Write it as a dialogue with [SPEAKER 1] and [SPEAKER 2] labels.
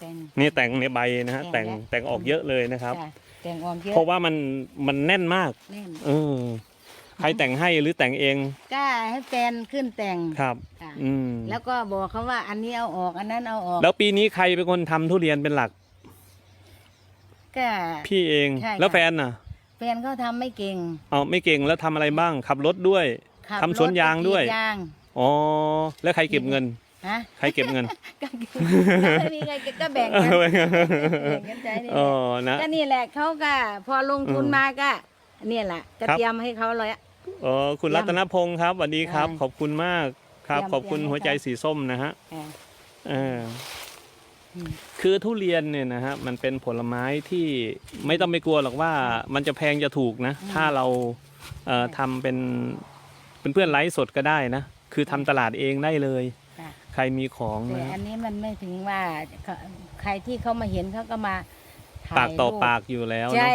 [SPEAKER 1] แต่ง
[SPEAKER 2] นี่แต่งในใบนะฮะ
[SPEAKER 1] แต่
[SPEAKER 2] แต่ง
[SPEAKER 1] งแล้ว
[SPEAKER 2] แต่งออกเยอะเลยนะครับ
[SPEAKER 1] จ้ะแต่งออกเยอะ
[SPEAKER 2] เพราะว่ามันมันแน่นมาก
[SPEAKER 1] แน่น
[SPEAKER 2] เออ ใครแต่งให้หรือแต่งเอง
[SPEAKER 1] ก็ให้แฟนขึ้นแต่ง
[SPEAKER 2] ครับ
[SPEAKER 1] ค่ะ
[SPEAKER 2] อืม
[SPEAKER 1] แล้วก็บอกเขาว่าอันนี้เอาออกอันนั้นเอาออก
[SPEAKER 2] แล้วปีนี้ใครเป็นคนทำทุเรียนเป็นหลัก
[SPEAKER 1] ก็
[SPEAKER 2] พี่เอง
[SPEAKER 1] ใช่ค่ะ
[SPEAKER 2] แล้วแฟนน่ะ
[SPEAKER 1] แฟนเขาทำไม่เก่ง
[SPEAKER 2] เอาไม่เก่งแล้วทำอะไรบ้าง ขับรถด้วย
[SPEAKER 1] ขับ
[SPEAKER 2] ทำสวนยางด้วย
[SPEAKER 1] รถไปกรียาง
[SPEAKER 2] อ๋อแล้วใครเก็บเงิน
[SPEAKER 1] ฮะ
[SPEAKER 2] ใครเก็บเงิน
[SPEAKER 1] ก็ไม่มีใครก็แบ่งกันแบ่งกันใจนี่แห
[SPEAKER 2] อ๋อ
[SPEAKER 1] ละ
[SPEAKER 2] นะ
[SPEAKER 1] ก็นี่แหละเขาก็พอลงทุน
[SPEAKER 2] อืม
[SPEAKER 1] มาก็เนี่ยแหละจะ
[SPEAKER 2] ครับ
[SPEAKER 1] เตรียมให้เขาเลยอะ
[SPEAKER 2] อ๋อคุณรัตนพงศ์ครับสวัสดีครับ
[SPEAKER 1] ได้
[SPEAKER 2] ขอบคุณมากครับ
[SPEAKER 1] เตรียม
[SPEAKER 2] ขอบคุณ
[SPEAKER 1] เตรียม
[SPEAKER 2] หัวใจ
[SPEAKER 1] ให้เขา
[SPEAKER 2] สีส้มนะฮะ
[SPEAKER 1] อ่า
[SPEAKER 2] เออ
[SPEAKER 1] อืม
[SPEAKER 2] คือทุเรียนเนี่ยนะฮะมันเป็นผลไม้ที่ไม่ต้องไปกลัวหรอกว่ามันจะแพงจะถูกนะ ถ้าเราเอ่อทำเป็นเป็นเพื่อนไลฟ์สดก็ได้นะ คือทำตลาดเองได้เลย
[SPEAKER 1] ค่ะ
[SPEAKER 2] ใค รมีของ
[SPEAKER 1] แต่
[SPEAKER 2] นะ
[SPEAKER 1] อันนี้มันไม่ถึงว่าเขาใครที่เขามาเห็นเขาก็มาถ่ย
[SPEAKER 2] ปากต่อ
[SPEAKER 1] รู
[SPEAKER 2] ปากอยู่แล้วเนอะ
[SPEAKER 1] ใช่